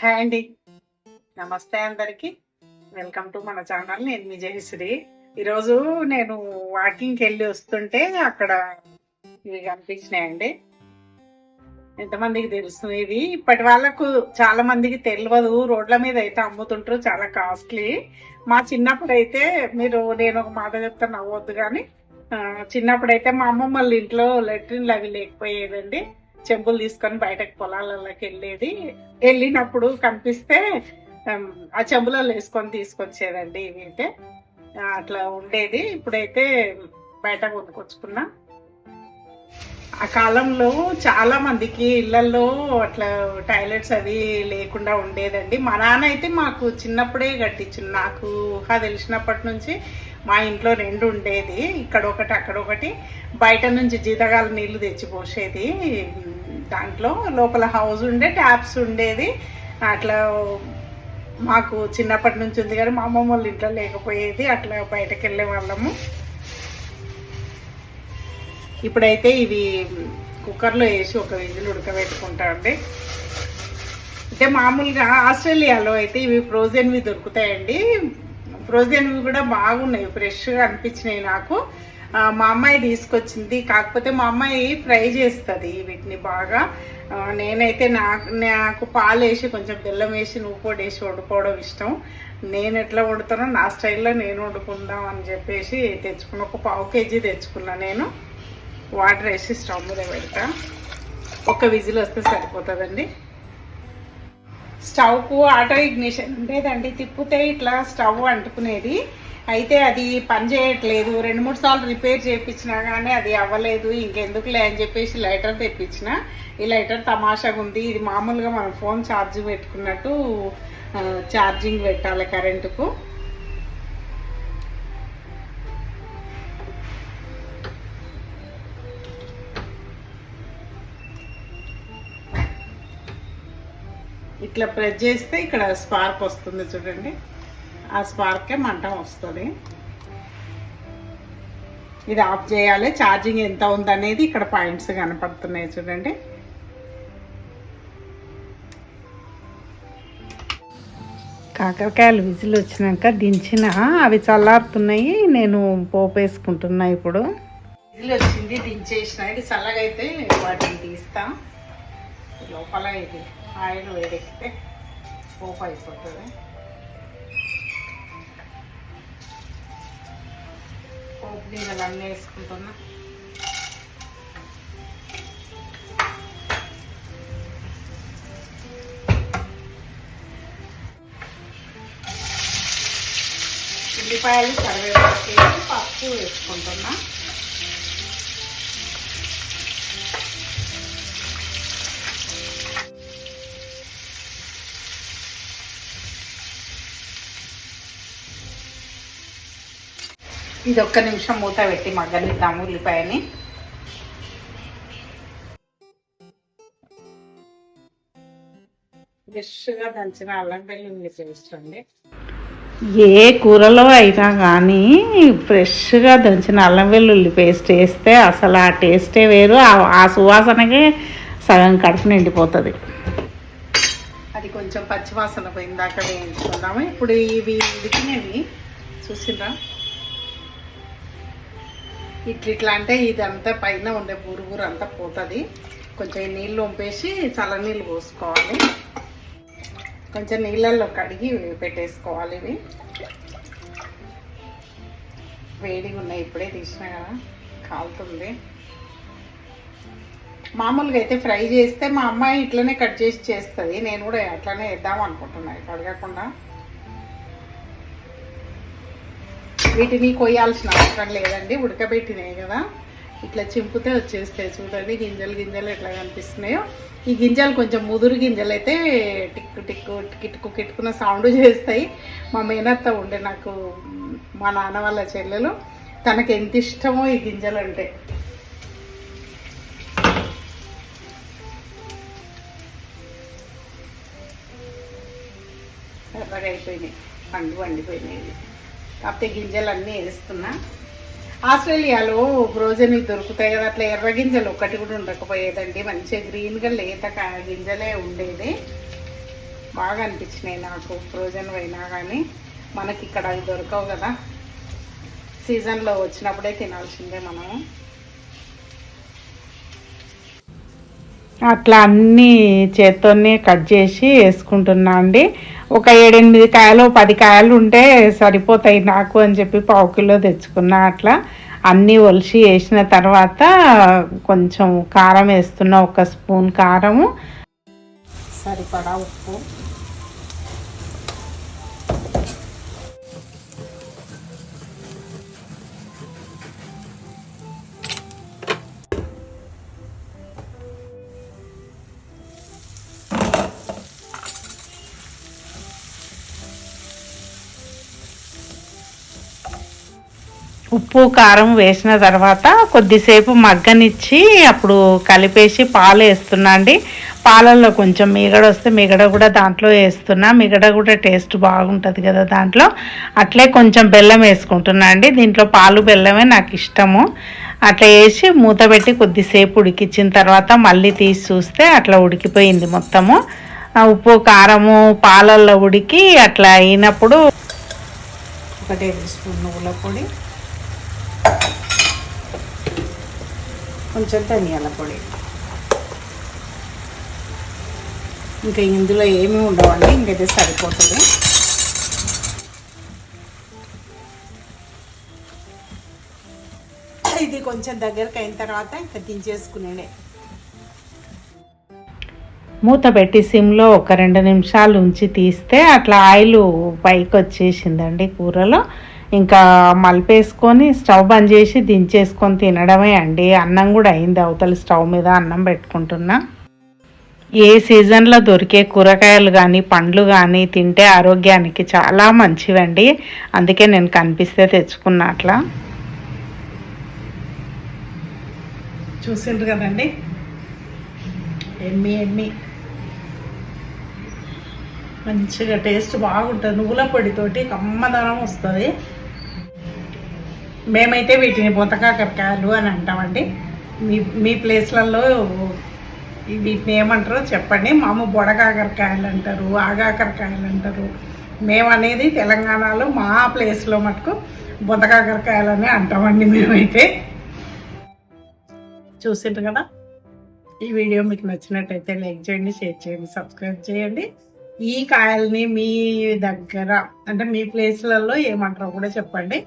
Hi అండి. నమస్తే అందరికి. వెల్కమ్ టు మన ఛానల్. నేను మీ జయశ్రీ. ఈరోజు నేను వాకింగ్కి వెళ్ళి వస్తుంటే అక్కడ ఇవి కనిపించినాయండి. ఎంతమందికి తెలుసు ఇవి? ఇప్పటి వాళ్ళకు చాలా మందికి తెలియదు రోడ్ల మీద అయితే అమ్ముతుంటారు. చాలా కాస్ట్లీ. మా చిన్నప్పుడు అయితే మీరు నేను ఒక మాట చెప్తా నవ్వద్దు కానీ చిన్నప్పుడైతే మా అమ్మ వాళ్ళ ఇంట్లో లెట్రిన్లు అవి లేకపోయేదండి. చెంబులు తీసుకొని బయటకు పొలాలలోకి వెళ్ళేది. వెళ్ళినప్పుడు కనిపిస్తే ఆ చెంబులలో వేసుకొని తీసుకొచ్చేదండి ఇవి అయితే అట్లా ఉండేది. ఇప్పుడైతే బయట కొనుక్కొచ్చుకున్నా. ఆ కాలంలో చాలా మందికి ఇళ్ళలో అట్లా టాయిలెట్స్ అవి లేకుండా ఉండేదండి. మా నాన్న అయితే మాకు చిన్నప్పుడే కట్టించింది నాకు ఊహ తెలిసినప్పటి నుంచి మా ఇంట్లో రెండు ఉండేది. ఇక్కడ ఒకటి అక్కడ ఒకటి. బయట నుంచి జీతగాల నీళ్ళు తెచ్చి పోసేది. దాంట్లో లోపల హౌస్ ఉండే ట్యాప్స్ ఉండేది. అట్లా మాకు చిన్నప్పటి నుంచి ఉంది కానీ మా అమ్మమ్మ వాళ్ళ ఇంట్లో లేకపోయేది. అట్లా బయటకు వెళ్ళే వాళ్ళము. ఇప్పుడైతే ఇవి కుక్కర్లో వేసి ఒక విజిల్ ఉడకబెట్టుకుంటా అండి అంటే మామూలుగా ఆస్ట్రేలియాలో అయితే ఇవి ఫ్రోజన్వి దొరుకుతాయండి. ఫ్రోజన్వి కూడా బాగున్నాయి ఫ్రెష్గా అనిపించినాయి నాకు. మా అమ్మాయి తీసుకొచ్చింది. కాకపోతే మా అమ్మాయి ఫ్రై చేస్తుంది వీటిని బాగా. నేనైతే నాకు నాకు పాలు వేసి కొంచెం బెల్లం వేసి నువ్వు కూడా వేసి వండుకోవడం ఇష్టం. నేను ఎట్లా వండుతానో నా స్టైల్లో నేను వండుకుందాం అని చెప్పేసి తెచ్చుకున్న ఒక పావు కేజీ తెచ్చుకున్నా నేను. వాటర్ వేసి స్టవ్ మీద పెడతా. ఒక విజిల్ వస్తే సరిపోతుందండి. స్టవ్కు ఆటో ఇగ్నిషన్ ఉండేదండి. తిప్పితే ఇట్లా స్టవ్ అంటుకునేది. అయితే అది పని చేయట్లేదు. రెండు మూడు సార్లు రిపేర్ చేయించినా కానీ అది అవ్వలేదు. ఇంకెందుకులే అని చెప్పేసి లైటర్ తెప్పించిన. ఈ లైటర్ తమాషాగా ఉంది. ఇది మామూలుగా మనం ఫోన్ ఛార్జ్ పెట్టుకున్నట్టు ఛార్జింగ్ పెట్టాలి కరెంటుకు. ఇట్లా ప్రెస్ చేస్తే ఇక్కడ స్పార్క్ వస్తుంది చూడండి. ఆ స్పార్కే మంట వస్తుంది. ఇది ఆఫ్ చేయాలి. ఛార్జింగ్ ఎంత ఉందనేది ఇక్కడ పాయింట్స్ కనపడుతున్నాయి చూడండి. కాకరకాయలు విజిల్ వచ్చినాక దించిన. అవి చల్లారుతున్నాయి. నేను పోపు వేసుకుంటున్నా ఇప్పుడు. విజిల్ వచ్చింది దించేసిన. ఇది చల్లగా అయితే వాటిని తీస్తా. లోపల ఇది. ఆయిల్ వేడెక్కితే పోపు అయిపోతుంది. పోపు గింజలు అన్నీ వేసుకుంటున్నా. ఉల్లిపాయలు కరివేపాకు పప్పు వేసుకుంటున్నా. ఇది ఒక్క నిమిషం మూత పెట్టి మగ్గనిద్దాము ఉల్లిపాయని. ఫ్రెష్గా దంచిన అల్లం వెల్లుల్లి పేస్ట్ అండి. ఏ కూరలో అయినా కానీ ఫ్రెష్గా దంచిన అల్లం వెల్లుల్లి పేస్ట్ వేస్తే అసలు ఆ టేస్టే వేరు. ఆ- సువాసనకే సగం కడుపు నిండిపోతుంది. అది కొంచెం పచ్చివాసన పోయిందాక వేయించుకుందాము. ఇప్పుడు ఇవి ఉడికినవి చూసిండ్రా ఇట్లా ఇట్లా అంటే ఇదంతా పైన ఉండే బురుగురు అంతా పోతుంది. కొంచెం నీళ్ళు వంపేసి చల్లనీళ్ళు పోసుకోవాలి. కొంచెం నీళ్ళల్లో కడిగి పెట్టేసుకోవాలి ఇవి. వేడిగా ఉన్నాయి ఇప్పుడే తీసినా కదా కాలుతుంది. మామూలుగా అయితే ఫ్రై చేస్తే మా అమ్మాయి ఇట్లనే కట్ చేసి చేస్తుంది. నేను కూడా అట్లనే వేద్దాం అనుకుంటున్నాను కడగకుండా వీటిని కొయ్యాల్సిన అవసరం లేదండి ఉడకబెట్టినాయి కదా. ఇట్లా చింపితే వచ్చేస్తాయి చూడండి గింజలు గింజలు ఎట్లా కనిపిస్తున్నాయో. ఈ గింజలు కొంచెం ముదురు గింజలు అయితే టిక్కు టిక్కు కిటుకు కిట్టుకున్న సౌండ్ చేస్తాయి. మా మేనత్త ఉండే నాకు మా నాన్న వాళ్ళ చెల్లెలు తనకు ఎంత ఇష్టమో ఈ గింజలు అంటే. ఎర్రగా అయిపోయినాయి పండు వండిపోయినాయి కాకపోతే గింజలు అన్నీ వేస్తున్నా ఆస్ట్రేలియాలో ఫ్రోజన్వి దొరుకుతాయి కదా అట్లా ఎర్ర గింజలు ఒక్కటి కూడా ఉండకపోయేదండి. మంచిగా గ్రీన్గా లేత కా- గింజలే ఉండేది. బాగా అనిపించినాయి నాకు ఫ్రోజన్ అయినా కానీ మనకి ఇక్కడ అవి దొరకవు కదా. సీజన్లో వచ్చినప్పుడే తినాల్సిందే మనము. అట్లా అన్నీ చేత్తోనే కట్ చేసి వేసుకుంటున్నా అండి. ఒక ఏడెనిమిది కాయలు పది కాయలు ఉంటే సరిపోతాయి నాకు అని చెప్పి పావు కిలో తెచ్చుకున్నా అట్లా. అన్నీ ఒలిసి వేసిన తర్వాత కొంచెం కారం వేస్తున్నా ఒక స్పూన్ కారము. సరిపడా ఉప్పు. ఉప్పు కారం వేసిన తర్వాత కొద్దిసేపు మగ్గనిచ్చి అప్పుడు కలిపేసి పాలు వేస్తున్నా అండి. పాలల్లో కొంచెం మిగడ వస్తే మిగడ కూడా దాంట్లో వేస్తున్నా. మిగడ కూడా టేస్ట్ బాగుంటుంది కదా దాంట్లో. అట్లే కొంచెం బెల్లం వేసుకుంటున్నా అండి. దీంట్లో పాలు బెల్లమే నాకు ఇష్టము. అట్లా వేసి మూత పెట్టి కొద్దిసేపు ఉడికించిన తర్వాత మళ్ళీ తీసి చూస్తే అట్లా ఉడికిపోయింది మొత్తము. ఆ ఉప్పు కారము పాలల్లో ఉడికి అట్లా అయినప్పుడు ఒక టేబుల్ స్పూన్ నువ్వుల పొడి కొంచెం ధనియాల పొడి. ఇంకా ఇందులో ఏమీ ఉండవండి ఇంకైతే సరిపోతుంది. ఇది కొంచెం దగ్గరకు అయిన తర్వాత ఇంకా దించేసుకునేడే మూత పెట్టి సిమ్లో ఒక రెండు నిమిషాలు ఉంచి తీస్తే అట్లా ఆయిల్ పైకి వచ్చేసిందండి కూరలో. ఇంకా మలిపేసుకొని స్టవ్ బంద్ చేసి దించేసుకొని తినడమే అండి. అన్నం కూడా అయింది అవతల స్టవ్ మీద అన్నం పెట్టుకుంటున్నా. ఏ సీజన్లో దొరికే కూరగాయలు కానీ పండ్లు కానీ తింటే ఆరోగ్యానికి చాలా మంచివండి. అందుకే నేను కనిపిస్తే తెచ్చుకున్నా అట్లా. చూసిండ్రు కదండి? ఎమ్మి ఎమ్మి. మంచిగా టేస్ట్ బాగుంటుంది. నువ్వుల పొడితోటి కమ్మదనం వస్తుంది. మేమైతే వీటిని బుతకాకరకాయలు అని అంటామండి. మీ మీ ప్లేస్లలో వీటిని ఏమంటారో చెప్పండి. మాము బొడకాకరకాయలు అంటారు ఆగాకరకాయలు అంటారు. మేము అనేది తెలంగాణలో మా ప్లేస్లో మటుకు బొతకాకరకాయలు అనే అంటామండి మేమైతే. చూసిండ్రు కదా? ఈ వీడియో మీకు నచ్చినట్టయితే లైక్ చేయండి షేర్ చేయండి సబ్స్క్రైబ్ చేయండి. ఈ కాయల్ని మీ దగ్గర అంటే మీ ప్లేస్లలో ఏమంటారో కూడా చెప్పండి.